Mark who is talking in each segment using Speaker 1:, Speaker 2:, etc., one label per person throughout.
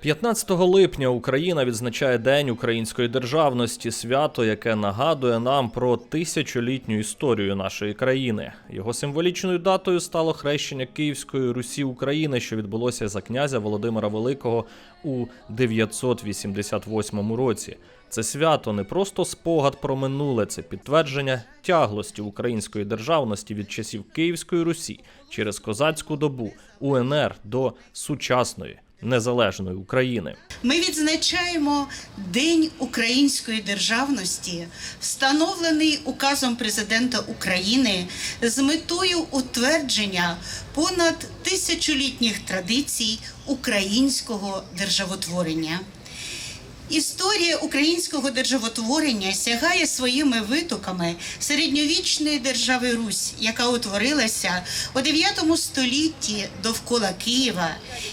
Speaker 1: 15 липня Україна відзначає День української державності, свято, яке нагадує нам про тисячолітню історію нашої країни. Його символічною датою стало хрещення Київської Русі України, що відбулося за князя Володимира Великого у 988 році. Це свято не просто спогад про минуле, це підтвердження тяглості української державності від часів Київської Русі через козацьку добу УНР до сучасної незалежної України.
Speaker 2: Ми відзначаємо День української державності, встановлений указом президента України з метою утвердження понад тисячолітніх традицій українського державотворення. Історія українського державотворення сягає своїми витоками середньовічної держави Русь, яка утворилася у 9 столітті довкола Києва,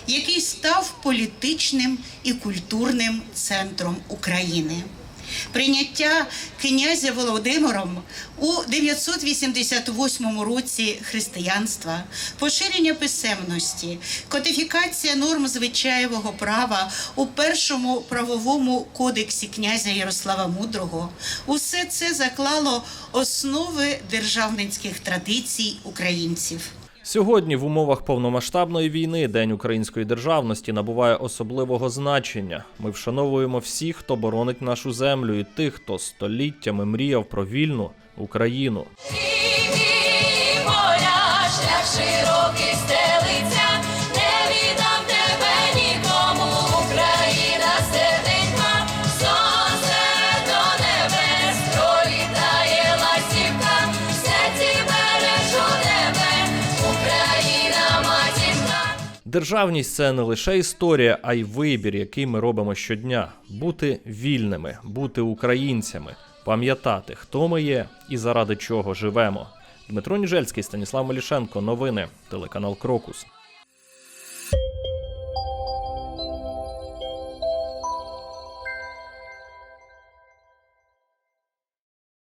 Speaker 2: який став політичним і культурним центром України. Прийняття князя Володимиром у 988 році християнства, поширення писемності, кодифікація норм звичаєвого права у першому правовому кодексі князя Ярослава Мудрого. Усе це заклало основи державницьких традицій українців.
Speaker 1: Сьогодні в умовах повномасштабної війни День української державності набуває особливого значення. Ми вшановуємо всіх, хто боронить нашу землю, і тих, хто століттями мріяв про вільну Україну.
Speaker 3: І, і, моя, шлях широкий
Speaker 1: Державність це не лише історія, а й вибір, який ми робимо щодня: бути вільними, бути українцями, пам'ятати, хто ми є і заради чого живемо. Дмитро Ніжельський, Станіслав Малішенко, Новини, телеканал Крокус.